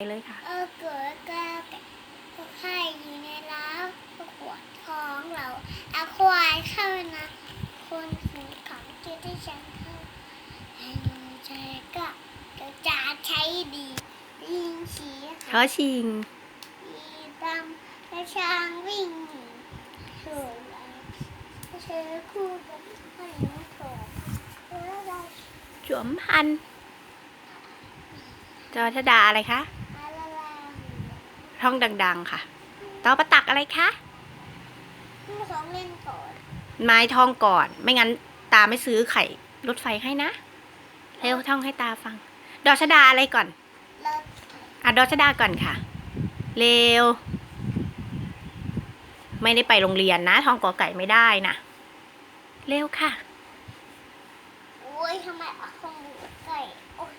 ไปเลยค่ะ เออเกิดก็ไข่อยู่ในร้าวก็ขวดท้องเราเอาควายเข้านะ คนหูขังจะได้ฉันเข้าให้ดูใจก็จะจะใช้ดียิงฉีทอชิงดีดำและช้างวิ่งหนีสวยเลยเธอคู่กับให้น้องโถแล้วเราจวมพันจอชดาอะไรคะ ท่องดัง ๆ ค่ะ ต่อประตักอะไรคะพี่ของเล่นก่อน ไม้ท่องก่อน ไม่งั้นตาไม่ซื้อไข่รถไฟให้นะ เร็วท่องให้ตาฟัง ดอชดาอะไรก่อนแล้วอะดอชดาก่อนค่ะ เร็ว ไม่ได้ไปโรงเรียนนะท่องกอไก่ไม่ได้นะ เร็วค่ะ โอ้ยทำไมเอาของหมูไก่โอ้ย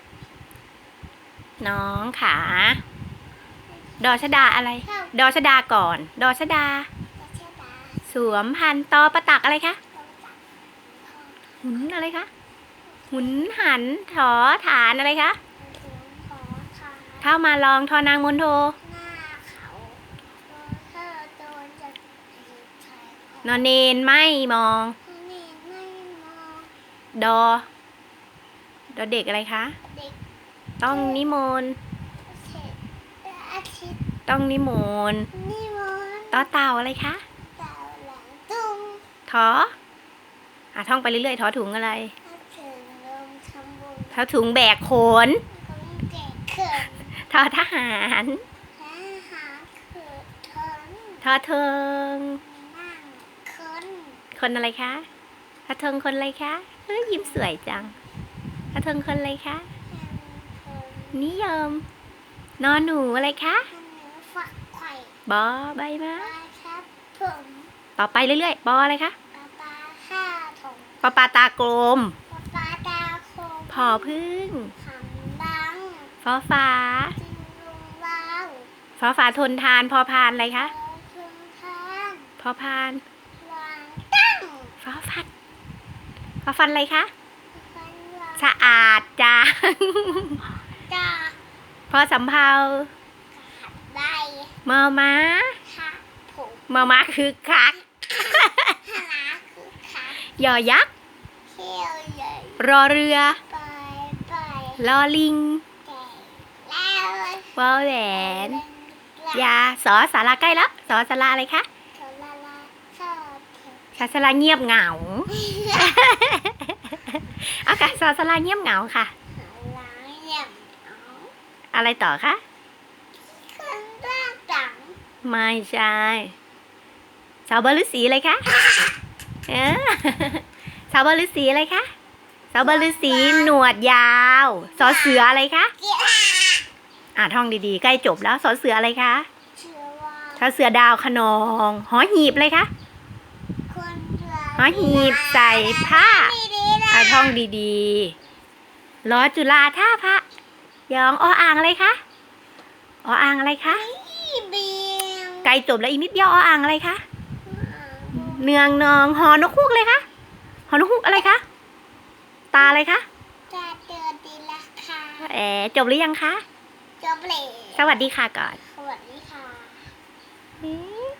น้องขา ดอชดาอะไรข้าวดอชดาก่อน ดอชดากระเชดาสวมพันธุ์ตอประตักอะไรคะต้องตักหุนอะไรคะ หุนหันถอฐานอะไรคะถึงขอทานเข้ามาลองทอนางมนโทหน้าเขาโดนเธอโดนจะถีบใส่นอนเนนไม่มองนี่ไม่มอง ดอ ดอเด็กอะไรคะเด็กต้องนิมนต์เสร็จ อาทิตย์ต้องนิมนต์นี่มอนต่อเต่าอะไรคะดาวหลังตุ้งทออะท่องไปเรื่อยๆทอถุงอะไรถ้าถึงลมทำบุญทอถุงแบกโขนคงแก่เขินทอทหารแพ้หาเขิดทนทอเทิงนั่งคนคนอะไรคะทอเทิงคนอะไรคะเฮ้ยยิ้มสวยจังทอเทิงคนอะไรคะแห่งคนนิยม นอนหนูอะไรคะอันหนึ่งฝักไข่บอใบไม้ปลาครับผมต่อไปเรื่อยๆปออะไรคะปลาปลาห้าถงปอปลาตากลมปลาปลาดาวโคงพอพึ่งขำดังฟอฟ้าจิงลุงว้าวฟอฟ้าทนทานพอพานอะไรคะเออพึงทางพอพานวางตั้งฟอฟันฟอฟันอะไรคะฟันวางสะอาดจ้าจ้า พอสำเภาขับได้มอม้าค่ะผมมอม้าคือคักหาคือขายอยักษ์เขี้ยวใหญ่รอเรือไปไปลอลิงแก่แล้ววอแหวนยาสอสาราใกล้แล้วสอสาราอะไรคะขอลาลาชอบเธอชาสาราเงียบเหงาเอาค่ะสอสาราเงียบเหงาค่ะ หาล้างเยี่ยมเอา อะไรต่อคะคนร่างจังไม่ใช่สาวบอลฤาษีอะไรคะเออสาวบอลฤาษีอะไรคะสาวบอลฤาษีหนวดยาวสอเสืออะไรคะเกี่ยวอ่าท่องดีๆ ใกล้จบแล้วสอเสืออะไรคะเชื่อว่าสอเสือดาวขนองหอหีบเลยคะคนเราหอหีบใส่ผ้าดีๆนะอ่าท่องดีๆรอจุฬาท่าพระ ยองออ่างอะไรคะออ่างอะไรคะนี่เบียงใกล้จบแล้วอีกนิดเดียวออ่างอะไรคะเนืองนองหอนกฮูกเลยคะหอนกฮูกอะไรคะตาอะไรคะจะเดินดีละค่ะเอ๋จบหรือยังคะจบเลยสวัสดีค่ะก่อน สวัสดีค่ะนี่